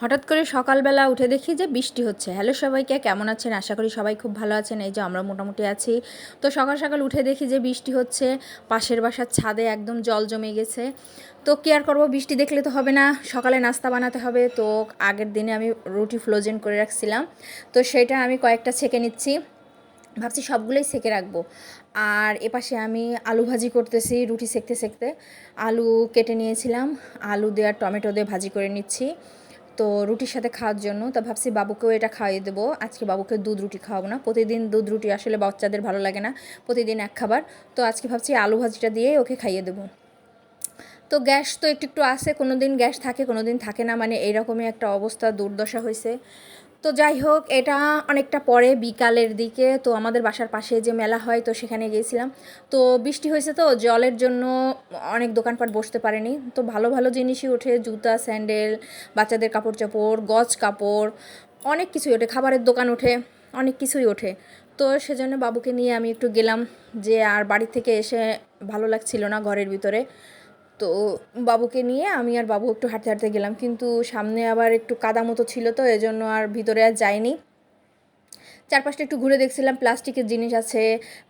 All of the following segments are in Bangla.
হঠাৎ করে সকালবেলা উঠে দেখি যে বৃষ্টি হচ্ছে। হ্যালো সবাইকে, কেমন আছেন? আশা করি সবাই খুব ভালো আছেন। এই যে আমরা মোটামুটি আছি। তো সকাল সকাল উঠে দেখি যে বৃষ্টি হচ্ছে। পাশের বাসার ছাদে একদম জল জমে গেছে। তো কি আর করব? বৃষ্টি দেখলে তো হবে না। সকালে নাস্তা বানাতে হবে। তো আগের দিনে আমি রুটি ফ্লোজেন করে রাখছিলাম। তো সেটা আমি কয়েকটা ছেঁকে নিচ্ছি। ভাবছি সবগুলোই সেকে রাখব। আর এপাশে আমি আলু ভাজি করতেছি রুটি সেকতে সেকতে আলু কেটে নিয়েছিলাম। আলু দেওয়ার টমেটো দিয়ে ভাজি করে নিচ্ছি। তো রুটির সাথে খাওয়ার জন্য, তো ভাবছি বাবুকেও এটা খাইয়ে দেবো। আজকে বাবুকে দুধ রুটি খাওয়াবো না। প্রতিদিন দুধ রুটি আসলে বাচ্চাদের ভালো লাগে না, প্রতিদিন এক খাবার। তো আজকে ভাবছি আলু ভাজিটা দিয়ে ওকে খাইয়ে দেবো। তো গ্যাস তো একটু একটু আসে কোনো দিন গ্যাস থাকে কোনো দিন থাকে না। মানে এইরকমই একটা অবস্থা, দুর্দশা হয়েছে তো যাই হোক, এটা অনেকটা পরে বিকালের দিকে। তো আমাদের বাসার পাশে যে মেলা হয়, তো সেখানে গিয়েছিলাম। তো বৃষ্টি হয়েছে তো, জলের জন্য অনেক দোকানপাট বসতে পারেনি। তো ভালো ভালো জিনিসই ওঠে, জুতা, স্যান্ডেল, বাচ্চাদের কাপড় চোপড় গজ কাপড়, অনেক কিছুই ওঠে, খাবারের দোকান ওঠে, অনেক কিছুই ওঠে। তো সেজন্য বাবুকে নিয়ে আমি একটু গেলাম যে আর বাড়ি থেকে এসে ভালো লাগছিল না ঘরের ভিতরে। তো বাবুকে নিয়ে আমি আর বাবু একটু হাঁটতে হাঁটতে গেলাম। কিন্তু সামনে আবার একটু কাদা মতো ছিল তো, এজন্য আর ভিতরে আর যাইনি। চারপাশটা একটু ঘুরে দেখছিলাম, প্লাস্টিকের জিনিস আছে,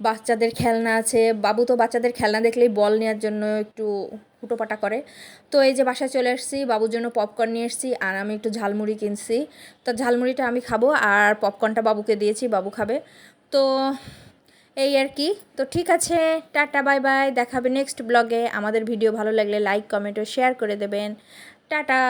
বাচ্চাদের খেলনা আছে। বাবু তো বাচ্চাদের খেলনা দেখলেই বল নেওয়ার জন্য একটু হুটোপাটা করে। তো এই যে বাসায় চলে এসেছি বাবুর জন্য পপকর্ন নিয়ে এসেছি, আর আমি একটু ঝালমুড়ি কিনছি। তো ঝালমুড়িটা আমি খাব, আর পপকর্নটা বাবুকে দিয়েছি, বাবু খাবে। তো এই আর কি। তো ঠিক আছে, টাটা, বাই বাই। দেখাবে নেক্সট ব্লগে আমাদের ভিডিও ভালো লাগলে লাইক কমেন্ট ও শেয়ার করে দেবেন। টাটা।